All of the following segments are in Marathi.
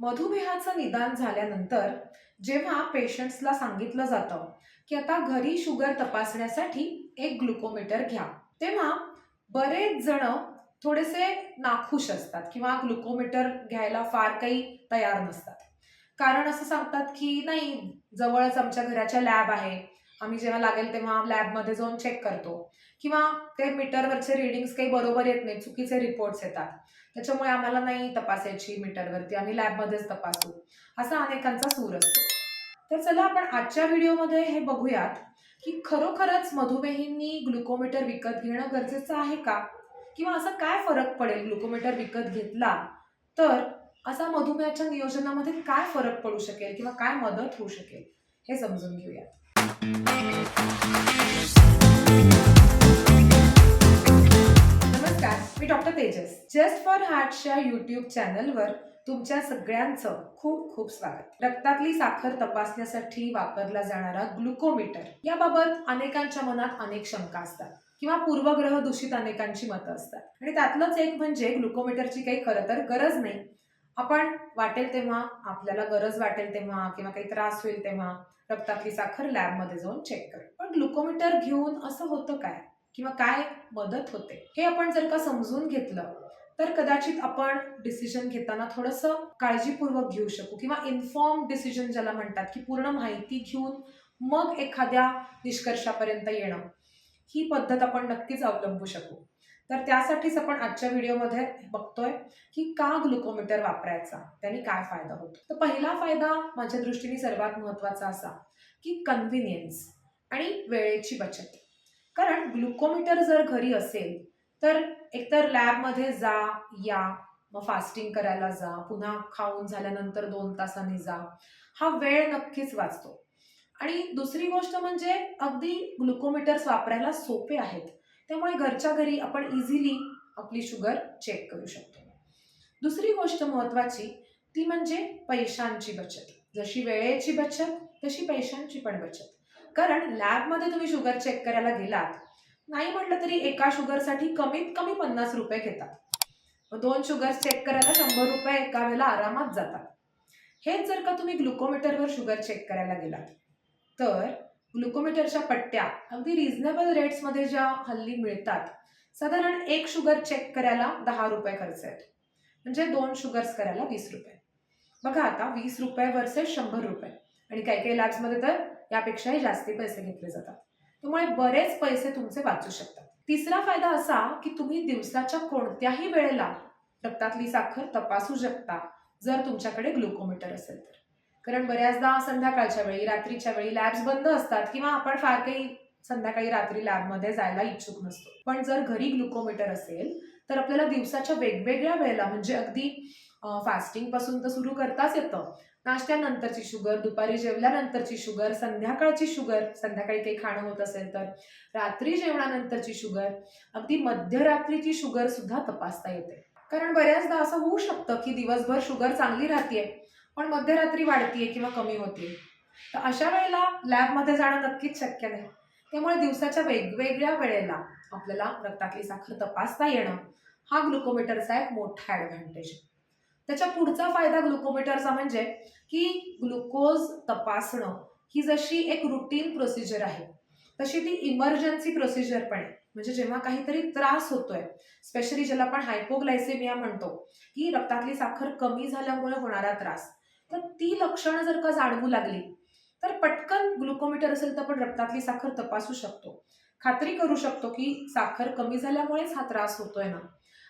मधुमेहाचं निदान झाल्यानंतर जेव्हा पेशंट्सला सांगितलं जातं की आता घरी शुगर तपासण्यासाठी एक ग्लुकोमीटर घ्या तेव्हा बरेच जण थोडेसे नाखुश असतात किंवा ग्लुकोमीटर घ्यायला फार काही तयार नसतात. कारण असं सांगतात की नाही जवळच आमच्या घराच्या लॅब आहे. आम्ही जेव्हा लागेल तेव्हा लॅबमध्ये जाऊन चेक करतो. किंवा ते मीटरवरचे रिडिंग्स काही बरोबर येत नाही चुकीचे रिपोर्ट्स येतात. त्याच्यामुळे आम्हाला नाही तपासायची मीटरवरती आम्ही लॅबमध्येच तपासू. असा अनेकांचा सूर असतो. तर चला आपण आजच्या व्हिडिओमध्ये हे बघूयात की खरोखरच मधुमेहींनी ग्लुकोमीटर विकत घेणं गरजेचं आहे का? किंवा असा काय फरक पडेल ग्लुकोमीटर विकत घेतला? तर असा मधुमेहाच्या नियोजनामध्ये काय फरक पडू शकेल किंवा काय मदत होऊ शकेल हे समजून घेऊयात. नमस्कार मी डॉक्टर तेजस. जस्ट फॉर हार्टच्या युट्यूब चॅनलवर तुमच्या सगळ्यांचं खूप खूप स्वागत. रक्तातली साखर तपासण्यासाठी वापरला जाणारा ग्लुकोमीटर. याबाबत अनेकांच्या मनात अनेक शंका असतात किंवा पूर्वग्रह दूषित अनेकांची मतं असतात. आणि त्यातलंच एक म्हणजे ग्लुकोमीटरची काही खरं तर गरज नाही. आपण वाटेल तेव्हा आपल्याला गरज वाटेल तेव्हा किंवा काही त्रास होईल तेव्हा रक्तातली साखर लॅबमध्ये जाऊन चेक करू. पण ग्लुकोमीटर घेऊन असं होतं काय? किंवा काय मदत होते? हे आपण जर का समजून घेतलं तर कदाचित आपण डिसिजन घेताना थोडंसं काळजीपूर्वक घेऊ शकू. किंवा इन्फॉर्म डिसिजन ज्याला म्हणतात की पूर्ण माहिती घेऊन मग एखाद्या निष्कर्षापर्यंत येणं. ही पद्धत आपण नक्कीच अवलंबू शकू. तर त्यासाठीच आपण आजच्या व्हिडिओमध्ये बघतोय की का ग्लुकोमीटर वापरायचा? त्याने काय फायदा होतो? तर पहिला फायदा माझ्या दृष्टीने सर्वात महत्त्वाचा असा की कन्व्हिनियन्स आणि वेळेची बचत. कारण ग्लुकोमीटर जर घरी असेल तर एकतर लॅबमध्ये जा या मग फास्टिंग करायला जा पुन्हा खाऊन झाल्यानंतर दोन तासांनी जा हा वेळ नक्कीच वाचतो. आणि दुसरी गोष्ट म्हणजे अगदी ग्लुकोमीटर्स वापरायला सोपे आहेत. त्यामुळे घरच्या घरी आपण इझिली आपली शुगर चेक करू शकतो. दुसरी गोष्ट महत्त्वाची ती म्हणजे पैशांची बचत. जशी वेळेची बचत तशी पैशांची पण बचत. कारण लॅबमध्ये तुम्ही शुगर चेक करायला गेलात नाही म्हटलं तरी एका शुगरसाठी कमीत कमी पन्नास रुपये घेतात. दोन शुगर चेक करायला शंभर रुपये एका वेळेला आरामात जातात. हेच जर का तुम्ही ग्लुकोमीटरवर शुगर चेक करायला गेलात तर ग्लुकोमीटरच्या पट्ट्या अगदी रिझनेबल रेट्समध्ये ज्या हल्ली मिळतात साधारण एक शुगर चेक करायला दहा रुपये खर्च आहेत. म्हणजे दोन शुगर्स करायला वीस रुपये. बघा आता वीस रुपये वर्सेस शंभर रुपये. आणि काही काही लॅब्समध्ये तर यापेक्षाही जास्ती पैसे घेतले जातात. त्यामुळे बरेच पैसे तुमचे वाचू शकतात. तिसरा फायदा असा की तुम्ही दिवसाच्या कोणत्याही वेळेला रक्तातली साखर तपासू शकता जर तुमच्याकडे ग्लुकोमीटर असेल तर. कारण बऱ्याचदा संध्याकाळच्या वेळी रात्रीच्या वेळी लॅब्स बंद असतात किंवा आपण फार काही संध्याकाळी रात्री लॅबमध्ये जायला इच्छुक नसतो. पण जर घरी ग्लुकोमीटर असेल तर आपल्याला दिवसाच्या वेगवेगळ्या वेळेला म्हणजे अगदी फास्टिंगपासून तर सुरू करताच येतं. नाश्त्यानंतरची शुगर दुपारी जेवल्यानंतरची शुगर संध्याकाळची शुगर संध्याकाळी काही खाणं होत असेल तर रात्री जेवणानंतरची शुगर अगदी मध्यरात्रीची शुगर सुद्धा तपासता येते. कारण बऱ्याचदा असं होऊ शकतं की दिवसभर शुगर चांगली राहते पण मध्यरात्री वाढतीये किंवा कमी होते. तर अशा वेळेला लॅबमध्ये जाणं नक्कीच शक्य नाही. त्यामुळे दिवसाच्या वेगवेगळ्या वेळेला आपल्याला रक्तातली साखर तपासता येणं हा ग्लुकोमीटरचा एक मोठा ॲडव्हान्टेज त्याच्या पुढचा फायदा ग्लुकोमीटरचा म्हणजे की ग्लुकोज तपासणं ही जशी एक रुटीन प्रोसिजर आहे तशी ती इमर्जन्सी प्रोसिजर पण आहे. म्हणजे जेव्हा काहीतरी त्रास होतोय स्पेशली ज्याला आपण हायपोग्लायसेमिया म्हणतो की रक्तातली साखर कमी झाल्यामुळे होणारा त्रास तर ती लक्षणं जर का जाणवू लागली तर पटकन ग्लुकोमीटर असेल तर आपण रक्तातली साखर तपासू शकतो. खात्री करू शकतो की साखर कमी झाल्यामुळेच हा त्रास होतोय ना.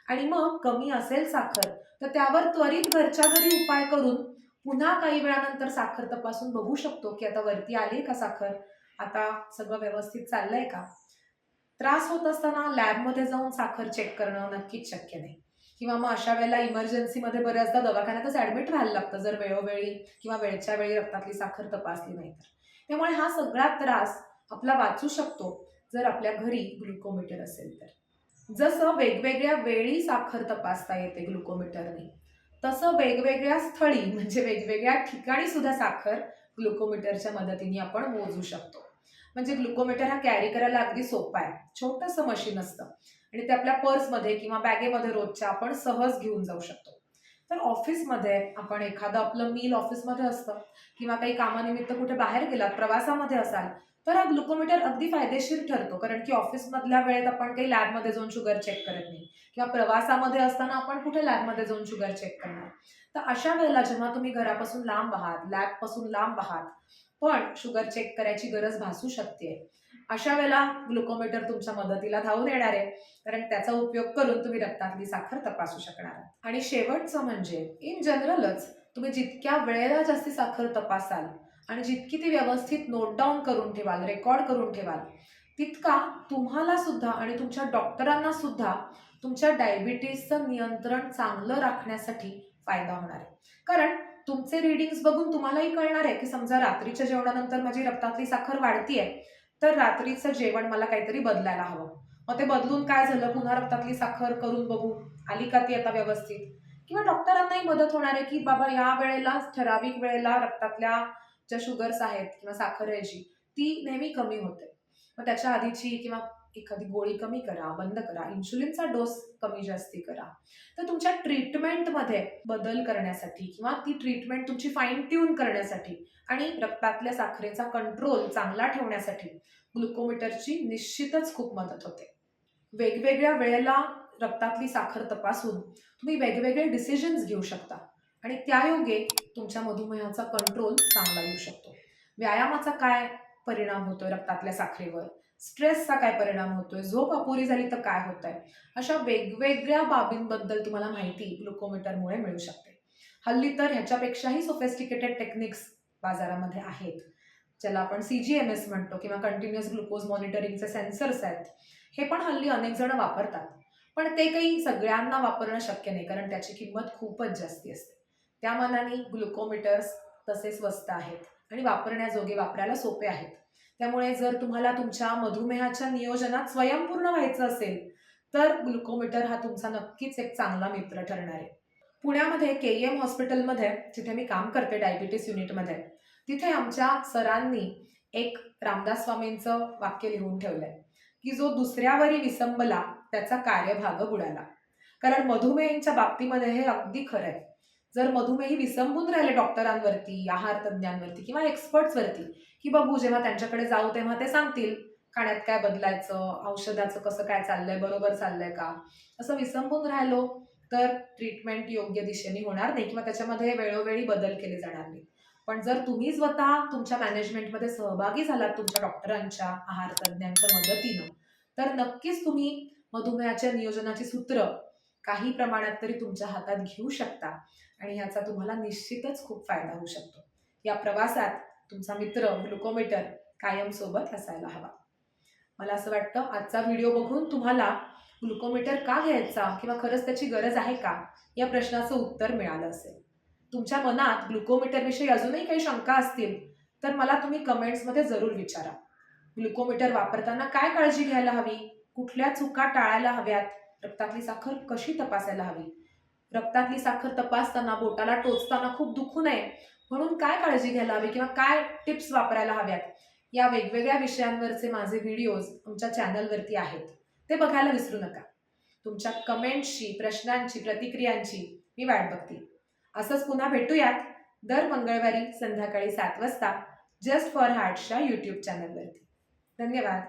आणि मग कमी असेल साखर तर त्यावर त्वरित घरच्या घरी उपाय करून पुन्हा काही वेळानंतर साखर तपासून बघू शकतो की आता वरती आली का साखर? आता सगळं व्यवस्थित चाललंय का? त्रास होत असताना लॅबमध्ये जाऊन साखर चेक करणं नक्कीच शक्य नाही. किंवा मग अशा वेळेला इमर्जन्सीमध्ये बऱ्याचदा दवाखान्यातच ॲडमिट व्हायला लागतं जर वेळोवेळी किंवा वेळच्या वेळी रक्तातली साखर तपासली नाही तर. त्यामुळे हा सगळा त्रास आपला वाचू शकतो जर आपल्या घरी ग्लुकोमीटर असेल तर. जसं वेगवेगळ्या वेळी साखर तपासता येते ग्लुकोमीटरने तसं वेगवेगळ्या स्थळी म्हणजे वेगवेगळ्या ठिकाणी सुद्धा साखर ग्लुकोमीटरच्या मदतीने आपण मोजू शकतो. म्हणजे ग्लुकोमीटर हा कॅरी करायला अगदी सोपा आहे. छोटंसं मशीन असतं. आणि ते आपल्या पर्समध्ये किंवा बॅगेमध्ये रोजच्या आपण सहज घेऊन जाऊ शकतो. तर ऑफिसमध्ये आपण एखादं आपलं मील ऑफिसमध्ये असतं किंवा काही कामानिमित्त कुठे बाहेर गेलात प्रवासामध्ये असाल तर हा ग्लुकोमीटर अगदी फायदेशीर ठरतो. कारण की ऑफिसमधल्या वेळेत आपण काही लॅबमध्ये जाऊन शुगर चेक करत नाही. किंवा प्रवासामध्ये असताना आपण कुठे लॅबमध्ये जाऊन शुगर चेक करणार? तर अशा वेळेला जेव्हा तुम्ही घरापासून लांब आहात लॅबपासून लांब आहात पण शुगर चेक करायची गरज भासू शकते अशा वेळेला ग्लुकोमीटर तुमच्या मदतीला धावून येणार आहे. कारण त्याचा उपयोग करून तुम्ही रक्तातली साखर तपासू शकणार. आहात आणि शेवटचं म्हणजे इन जनरलच तुम्ही जितक्या वेळेला जास्ती साखर तपासाल आणि जितकी ती व्यवस्थित नोट डाऊन करून ठेवाल रेकॉर्ड करून ठेवाल तितका तुम्हाला सुद्धा आणि तुमच्या डॉक्टरांना सुद्धा तुमच्या डायबिटीसचं नियंत्रण चांगलं राखण्यासाठी फायदा होणार आहे. कारण तुमचे रिडिंग्स बघून तुम्हालाही कळणार आहे की समजा रात्रीच्या जेवणानंतर माझी रक्तातली साखर वाढतीये. तर रात्रीचं जेवण मला काहीतरी बदलायला हवं. मग ते बदलून काय झालं? पुन्हा रक्तातली साखर करून बघू. आली का ती आता व्यवस्थित? किंवा डॉक्टरांनाही मदत होणार आहे की बाबा या वेळेला ठराविक वेळेला रक्तातल्या ज्या शुगर्स आहेत किंवा साखर आहे जी ती नेहमी कमी होते. मग त्याच्या आधीची किंवा एखादी गोळी कमी करा बंद करा इन्शुलिनचा डोस कमी जास्ती करा. तर तुमच्या ट्रीटमेंटमध्ये बदल करण्यासाठी किंवा ती ट्रीटमेंट तुमची फाईन ट्यून करण्यासाठी आणि रक्तातल्या साखरेचा कंट्रोल चांगला ठेवण्यासाठी ग्लुकोमीटरची निश्चितच खूप मदत होते. वेगवेगळ्या वेळेला रक्तातली साखर तपासून तुम्ही वेगवेगळे डिसिजन्स घेऊ शकता आणि त्यायोगे तुमच्या मधुमेहाचा कंट्रोल चांगला येऊ शकतो. व्यायामाचा काय परिणाम होतोय रक्तातल्या साखरेवर? स्ट्रेसचा काय परिणाम होतोय? झोप अपुरी झाली तर काय होत आहे अशा वेगवेगळ्या बाबींबद्दल तुम्हाला माहिती ग्लुकोमीटरमुळे मिळू शकते. हल्ली तर ह्याच्यापेक्षाही सोफेस्टिकेटेड टेक्निक्स बाजारामध्ये आहेत. ज्याला आपण सी जी एम एस म्हणतो किंवा कंटिन्युअस ग्लुकोज मॉनिटरिंगचे सेन्सर्स आहेत. हे पण हल्ली अनेक जण वापरतात. पण ते काही सगळ्यांना वापरणं शक्य नाही कारण त्याची किंमत खूपच जास्ती असते. त्या मनाने ग्लुकोमीटर्स तसे स्वस्त आहेत आणि वापरण्याजोगे वापरायला सोपे आहेत. त्यामुळे जर तुम्हाला तुमच्या मधुमेहाच्या नियोजनात स्वयंपूर्ण व्हायचं असेल तर ग्लुकोमीटर हा तुमचा नक्कीच एक चांगला मित्र ठरणार आहे. पुण्यामध्ये के एम हॉस्पिटलमध्ये जिथे मी काम करते डायबिटीस युनिटमध्ये तिथे आमच्या सरांनी एक रामदास स्वामींचं वाक्य लिहून ठेवलंय की जो दुसऱ्यावरी विसंबला त्याचा कार्यभाग बुडाला. कारण मधुमेहींच्या बाबतीमध्ये हे अगदी खरं आहे. जर मधुमेही विसंबून राहिले डॉक्टरांवरती आहार तज्ज्ञांवरती किंवा एक्सपर्ट्सवरती की बघू जेव्हा त्यांच्याकडे जाऊ तेव्हा ते सांगतील खाण्यात काय बदलायचं? औषधाचं कसं काय चाललंय? बरोबर चाललंय का? असं विसंबून राहिलो तर ट्रीटमेंट योग्य दिशेने होणार नाही किंवा त्याच्यामध्ये वेळोवेळी बदल केले जाणार नाही पण जर तुम्ही स्वतः तुमच्या मॅनेजमेंटमध्ये सहभागी झालात तुमच्या डॉक्टरांच्या आहार तज्ज्ञांच्या मदतीनं तर नक्कीच तुम्ही मधुमेहाच्या नियोजनाची सूत्र काही प्रमाणात तरी तुमच्या हातात घेऊ शकता आणि याचा तुम्हाला निश्चितच खूप फायदा होऊ शकतो. या प्रवासात तुमचा मित्र ग्लुकोमीटर कायम सोबत असायला हवा. मला असं वाटतं आजचा व्हिडिओ बघून तुम्हाला ग्लुकोमीटर का घ्यायचा किंवा खरंच त्याची गरज आहे का या प्रश्नाचं उत्तर मिळालं असेल. तुमच्या मनात ग्लुकोमीटरविषयी अजूनही काही शंका असतील तर मला तुम्ही कमेंट्समध्ये जरूर विचारा. ग्लुकोमीटर वापरताना काय काळजी घ्यायला हवी? कुठल्या चुका टाळायला हव्यात? रक्तातली साखर कशी तपासायला हवी? रक्तातली साखर तपासताना बोटाला टोचताना खूप दुखू नये. म्हणून काय काळजी घ्यायला हवी किंवा काय टिप्स वापरायला हव्यात? या वेगवेगळ्या विषयांवरचे माझे व्हिडिओज आमच्या चॅनलवरती आहेत. ते बघायला विसरू नका. तुमच्या कमेंट्सची प्रश्नांची प्रतिक्रियांची मी वाट बघते. असंच पुन्हा भेटूयात दर मंगळवारी संध्याकाळी सात वाजता जस्ट फॉर हार्टच्या यूट्यूब चॅनलवरती. धन्यवाद.